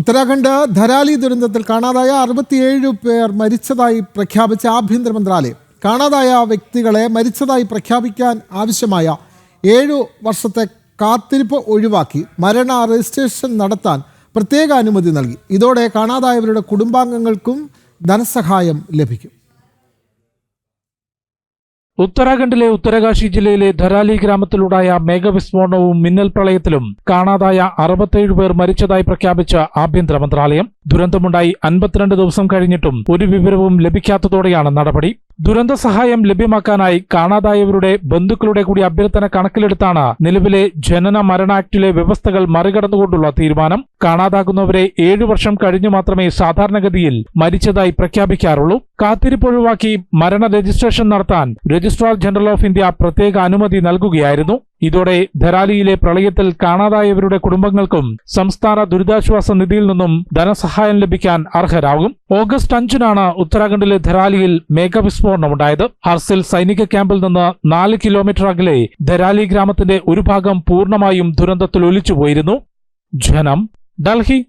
ഉത്തരാഖണ്ഡ് ധരാലി ദുരന്തത്തിൽ കാണാതായ അറുപത്തിയേഴ് പേർ മരിച്ചതായി പ്രഖ്യാപിച്ച ആഭ്യന്തര മന്ത്രാലയം. കാണാതായ വ്യക്തികളെ മരിച്ചതായി പ്രഖ്യാപിക്കാൻ ആവശ്യമായ ഏഴു വർഷത്തെ കാത്തിരിപ്പ് ഒഴിവാക്കി മരണ രജിസ്ട്രേഷൻ നടത്താൻ പ്രത്യേക അനുമതി നൽകി. ഇതോടെ കാണാതായവരുടെ കുടുംബാംഗങ്ങൾക്കും ധനസഹായം ലഭിക്കും. ഉത്തരാഖണ്ഡിലെ ഉത്തരകാശി ജില്ലയിലെ ധരാലി ഗ്രാമത്തിലുണ്ടായ മേഘവിസ്ഫോടനവും മിന്നൽ പ്രളയത്തിലും കാണാതായ അറുപത്തേഴ് പേർ മരിച്ചതായി പ്രഖ്യാപിച്ച ആഭ്യന്തര മന്ത്രാലയം. ദുരന്തമുണ്ടായി അൻപത്തിരണ്ട് ദിവസം കഴിഞ്ഞിട്ടും ഒരു വിവരവും ലഭിക്കാത്തതോടെയാണ് നടപടി. ദുരന്ത സഹായം ലഭ്യമാക്കാനായി കാണാതായവരുടെ ബന്ധുക്കളുടെ കൂടി അഭ്യർത്ഥന കണക്കിലെടുത്താണ് നിലവിലെ ജനന മരണ ആക്ടിലെ വ്യവസ്ഥകൾ മറികടന്നുകൊണ്ടുള്ള തീരുമാനം. കാണാതാകുന്നവരെ ഏഴു വർഷം കഴിഞ്ഞു മാത്രമേ സാധാരണഗതിയിൽ മരിച്ചതായി പ്രഖ്യാപിക്കാറുള്ളൂ. കാത്തിരിപ്പ് ഒഴിവാക്കി മരണ രജിസ്ട്രേഷൻ നടത്താൻ രജിസ്ട്രാർ ജനറൽ ഓഫ് ഇന്ത്യ പ്രത്യേക അനുമതി നൽകുകയായിരുന്നു. ഇതോടെ ധരാലിയിലെ പ്രളയത്തിൽ കാണാതായവരുടെ കുടുംബങ്ങൾക്കും സംസ്ഥാന ദുരിതാശ്വാസ നിധിയിൽ നിന്നും ധനസഹായം ലഭിക്കാൻ അർഹരാകും. ഓഗസ്റ്റ് അഞ്ചിനാണ് ഉത്തരാഖണ്ഡിലെ ധരാലിയിൽ മേഘവിസ്ഫോടനമുണ്ടായത് ഹർസിൽ സൈനിക ക്യാമ്പിൽ നിന്ന് നാല് കിലോമീറ്റർ അകലെ ധരാലി ഗ്രാമത്തിന്റെ ഒരു ഭാഗം പൂർണമായും ദുരന്തത്തിൽ ഒലിച്ചുപോയിരുന്നു. ജനം ഡൽഹി